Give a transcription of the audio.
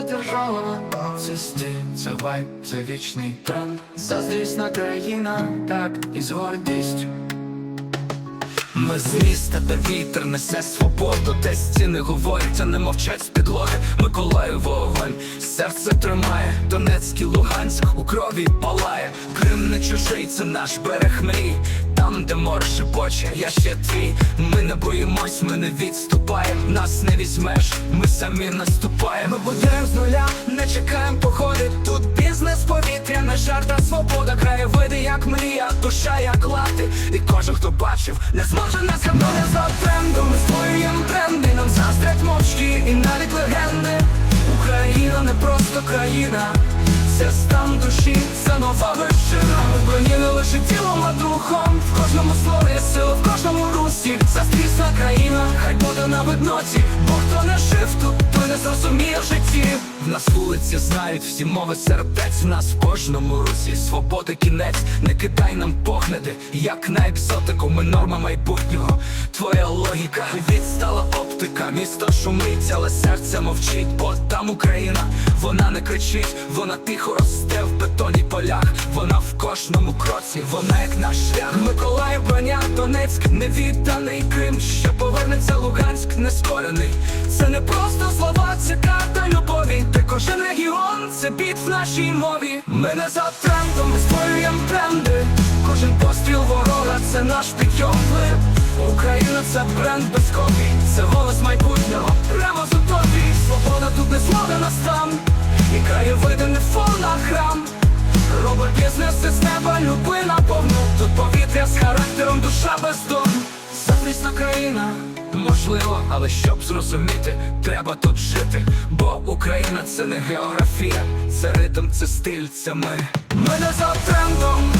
це держава, це вайб, це вічний тренд. Заздрісна країна, так і з. Ми з міста, де вітер несе свободу, де стіни говорять, не мовчать з підлоги. Миколаїв вогонь, серце тримає, Донецький Луганськ у крові палає. Крим не чужий, це наш берег мрій. Там, де море шепоче, я ще твій. Ми не боїмось, ми не відступаємо. Нас не візьмеш, ми самі наступаємо. Ми будемо з нуля, не чекаємо походи. Тут бізнес, повітря, не жарта, свобода, краєвиди, як мрія, душа, як лати. І кожен, хто бачив, не зможе нас гамнути за трендом. Ми створюємо тренди, нам заздрять мовчки і навіть легенди. Україна не просто країна, це стан душі, це нова вершина. Ми броні не лише тілом, а духом. В кожному слові сила, в кожному русі. Застрісна країна, хай буде на видноті. Бо хто не жив тут, той не зрозуміє в житті. В нас вулиці знають всі мови сердець. В нас в кожному русі свободи кінець. Не кидай нам погляди, як на екзотику. Ми норма майбутнього. Твоя логіка відстала оптика. Місто шумить, але серце мовчить. Бо там Україна, вона не кричить, вона тихо росте в бетоні полях. Вона в кожному кроці, вона як наш шлях. Миколаїв, Броня, Донецьк, невідданий Крим, що повернеться Луганськ, нескорений. Це не просто слова, це карта любові. Де кожен регіон, це біт в нашій мові. Ми не за трендом, ми створюємо тренди. Це бренд без копій, це голос майбутнього, прямо з утопії. Свобода тут не слава нас там, і краєвиди не фон, а храм. Робить бізнес із неба, люби наповну Тут повітря з характером, душа без дому Захисна країна, можливо, але щоб зрозуміти, треба тут жити. Бо Україна це не географія, це ритм, це стиль, це ми. Ми не за трендом,